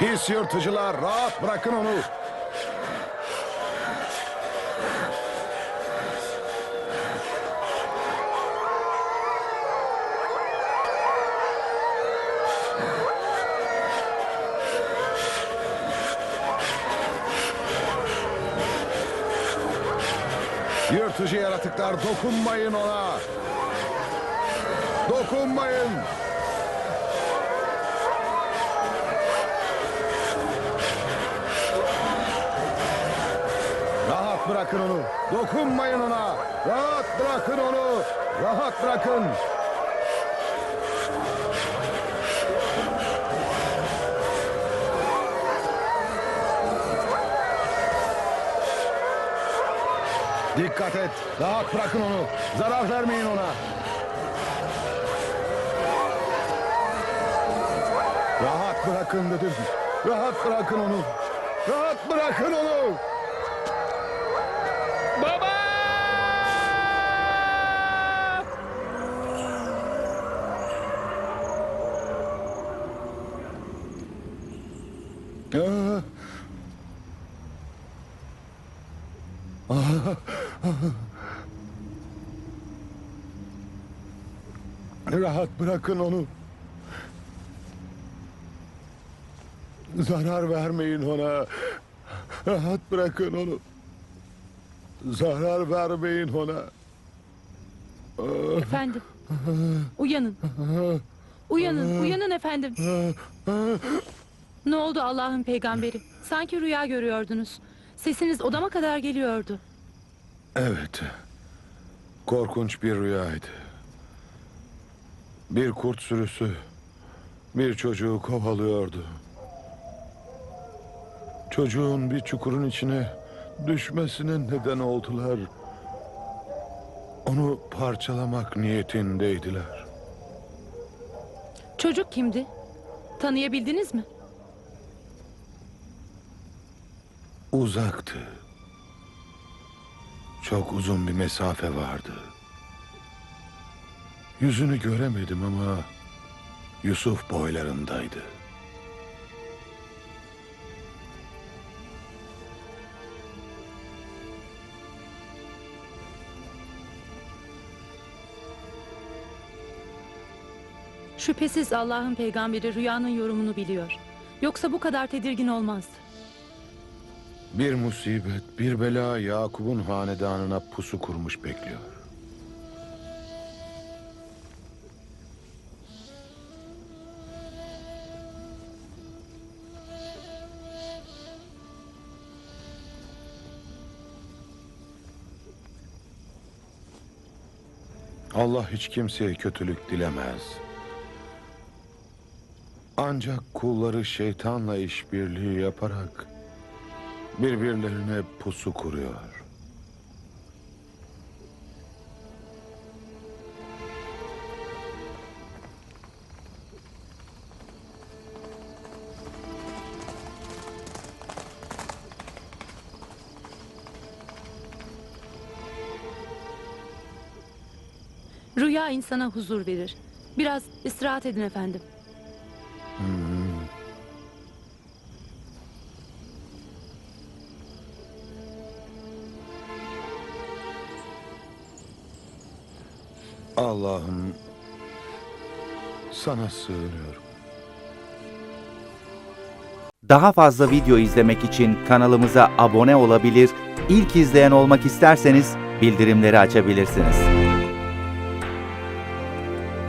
Pis yırtıcılar rahat bırakın onu. Yırtıcı yaratıklar dokunmayın ona. Dokunmayın. Rahat bırakın onu. Dokunmayın ona. Rahat bırakın onu. Rahat bırakın. Dikkat et. Rahat bırakın onu. Zarar vermeyin ona. Rahat bırakın dedim. Rahat bırakın onu. Rahat bırakın onu. Aa. Rahat bırakın onu. Zarar vermeyin ona. Rahat bırakın onu. Zarar vermeyin ona. Efendim. Uyanın. Uyanın, uyanın efendim. Ne oldu Allah'ın peygamberi? Sanki rüya görüyordunuz. Sesiniz odama kadar geliyordu. Evet. Korkunç bir rüyaydı. Bir kurt sürüsü bir çocuğu kovalıyordu. Çocuğun bir çukurun içine düşmesine neden oldular. Onu parçalamak niyetindeydiler. Çocuk kimdi? Tanıyabildiniz mi? Uzaktı. Çok uzun bir mesafe vardı. Yüzünü göremedim ama Yusuf boylarındaydı. Şüphesiz Allah'ın peygamberi rüyanın yorumunu biliyor. Yoksa bu kadar tedirgin olmazdı. Bir musibet, bir bela Yakup'un hanedanına pusu kurmuş bekliyor. Allah hiç kimseye kötülük dilemez. Ancak kulları şeytanla işbirliği yaparak birbirlerine pusu kuruyor. Rüya insana huzur verir. Biraz istirahat edin efendim. Allah'ım sana sığınıyorum. Daha fazla video izlemek için kanalımıza abone olabilir, ilk izleyen olmak isterseniz bildirimleri açabilirsiniz.